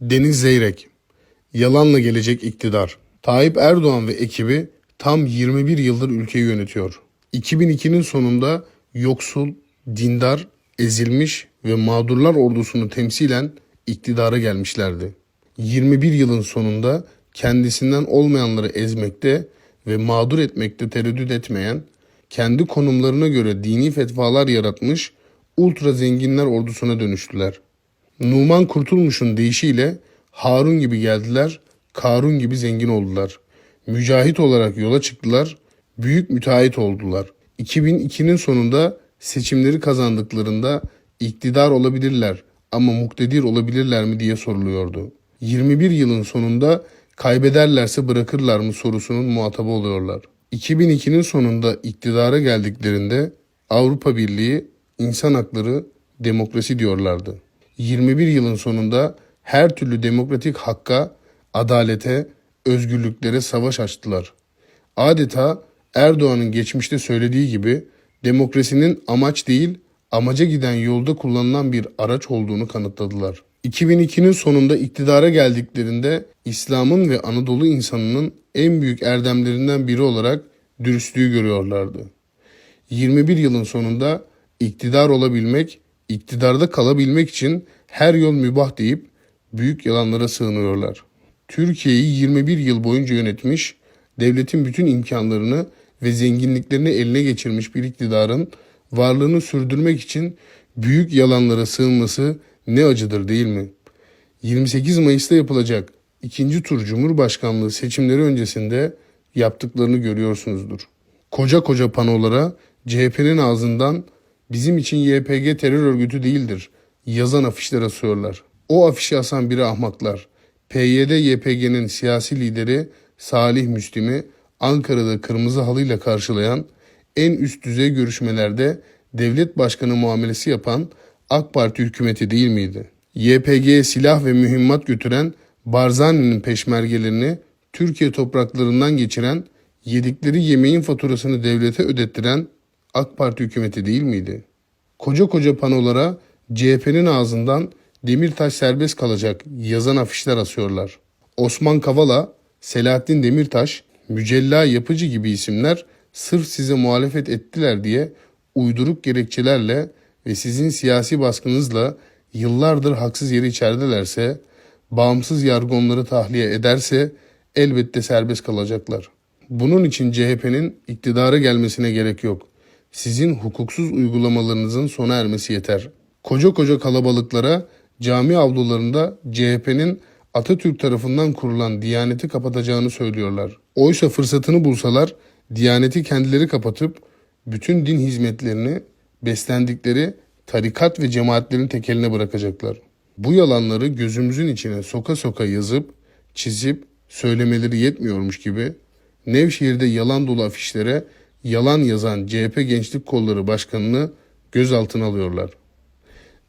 Deniz Zeyrek Yalanla gelecek iktidar Tayyip Erdoğan ve ekibi tam 21 yıldır ülkeyi yönetiyor. 2002'nin sonunda yoksul, dindar, ezilmiş ve mağdurlar ordusunu temsilen iktidara gelmişlerdi. 21 yılın sonunda kendisinden olmayanları ezmekte ve mağdur etmekte tereddüt etmeyen, kendi konumlarına göre dini fetvalar yaratmış ultra zenginler ordusuna dönüştüler. Numan Kurtulmuş'un deyişiyle Harun gibi geldiler, Karun gibi zengin oldular. Mücahit olarak yola çıktılar, büyük müteahhit oldular. 2002'nin sonunda seçimleri kazandıklarında iktidar olabilirler ama muktedir olabilirler mi diye soruluyordu. 21 yılın sonunda kaybederlerse bırakırlar mı sorusunun muhatabı oluyorlar. 2002'nin sonunda iktidara geldiklerinde Avrupa Birliği, insan hakları, demokrasi diyorlardı. 21 yılın sonunda her türlü demokratik hakka, adalete, özgürlüklere savaş açtılar. Adeta Erdoğan'ın geçmişte söylediği gibi demokrasinin amaç değil, amaca giden yolda kullanılan bir araç olduğunu kanıtladılar. 2002'nin sonunda iktidara geldiklerinde İslam'ın ve Anadolu insanının en büyük erdemlerinden biri olarak dürüstlüğü görüyorlardı. 21 yılın sonunda iktidar olabilmek, iktidarda kalabilmek için her yol mübah deyip büyük yalanlara sığınıyorlar. Türkiye'yi 21 yıl boyunca yönetmiş, devletin bütün imkanlarını ve zenginliklerini eline geçirmiş bir iktidarın varlığını sürdürmek için büyük yalanlara sığınması ne acıdır değil mi? 28 Mayıs'ta yapılacak ikinci tur Cumhurbaşkanlığı seçimleri öncesinde yaptıklarını görüyorsunuzdur. Koca koca panolara CHP'nin ağzından bizim için YPG terör örgütü değildir yazan afişler asıyorlar. O afişi asan biri ahmaklar. PYD YPG'nin siyasi lideri Salih Müslim'i Ankara'da kırmızı halıyla karşılayan, en üst düzey görüşmelerde devlet başkanı muamelesi yapan AK Parti hükümeti değil miydi? YPG'ye silah ve mühimmat götüren Barzani'nin peşmergelerini Türkiye topraklarından geçiren, yedikleri yemeğin faturasını devlete ödettiren AK Parti hükümeti değil miydi? Koca koca panolara CHP'nin ağzından Demirtaş serbest kalacak yazan afişler asıyorlar. Osman Kavala, Selahattin Demirtaş, Mücella Yapıcı gibi isimler sırf size muhalefet ettiler diye uyduruk gerekçelerle ve sizin siyasi baskınızla yıllardır haksız yere içeridelerse, bağımsız yargı onları tahliye ederse elbette serbest kalacaklar. Bunun için CHP'nin iktidara gelmesine gerek yok. Sizin hukuksuz uygulamalarınızın sona ermesi yeter. Koca koca kalabalıklara cami avlularında CHP'nin Atatürk tarafından kurulan Diyaneti kapatacağını söylüyorlar. Oysa fırsatını bulsalar Diyaneti kendileri kapatıp bütün din hizmetlerini beslendikleri tarikat ve cemaatlerin tekeline bırakacaklar. Bu yalanları gözümüzün içine soka soka yazıp, çizip söylemeleri yetmiyormuş gibi Nevşehir'de yalan dolu afişlere yalan yazan CHP Gençlik Kolları Başkanı'nı gözaltına alıyorlar.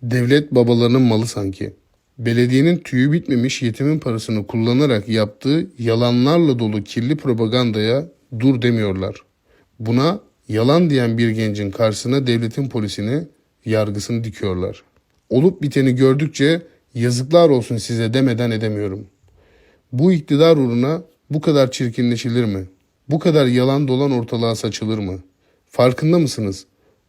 Devlet babalarının malı sanki. Belediyenin tüyü bitmemiş yetimin parasını kullanarak yaptığı yalanlarla dolu kirli propagandaya dur demiyorlar. Buna yalan diyen bir gencin karşısına devletin polisini, yargısını dikiyorlar. Olup biteni gördükçe yazıklar olsun size demeden edemiyorum. Bu iktidar uğruna bu kadar çirkinleşilir mi? Bu kadar yalan dolan ortalığa saçılır mı? Farkında mısınız?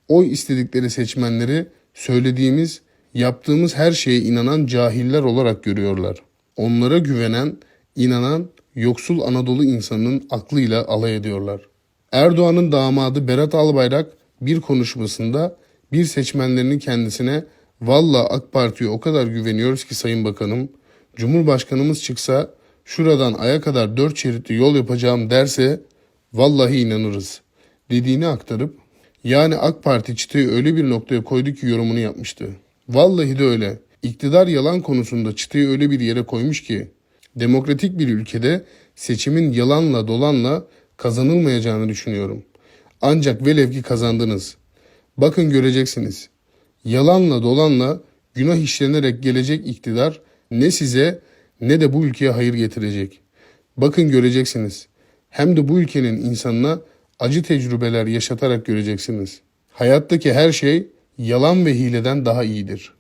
Oy istedikleri seçmenleri söylediğimiz, yaptığımız her şeye inanan cahiller olarak görüyorlar. Onlara güvenen, inanan yoksul Anadolu insanının aklıyla alay ediyorlar. Erdoğan'ın damadı Berat Albayrak bir konuşmasında bir seçmenlerinin kendisine valla AK Parti'ye o kadar güveniyoruz ki Sayın Bakanım, Cumhurbaşkanımız çıksa şuradan aya kadar dört şeritli yol yapacağım derse vallahi inanırız dediğini aktarıp yani AK Parti çıtayı öyle bir noktaya koydu ki yorumunu yapmıştı. Vallahi de öyle. İktidar yalan konusunda çıtayı öyle bir yere koymuş ki demokratik bir ülkede seçimin yalanla dolanla kazanılmayacağını düşünüyorum. Ancak velev ki kazandınız. Bakın göreceksiniz. Yalanla dolanla günah işlenerek gelecek iktidar ne size ne de bu ülkeye hayır getirecek. Bakın göreceksiniz. Hem de bu ülkenin insanına acı tecrübeler yaşatarak göreceksiniz. Hayattaki her şey yalan ve hileden daha iyidir.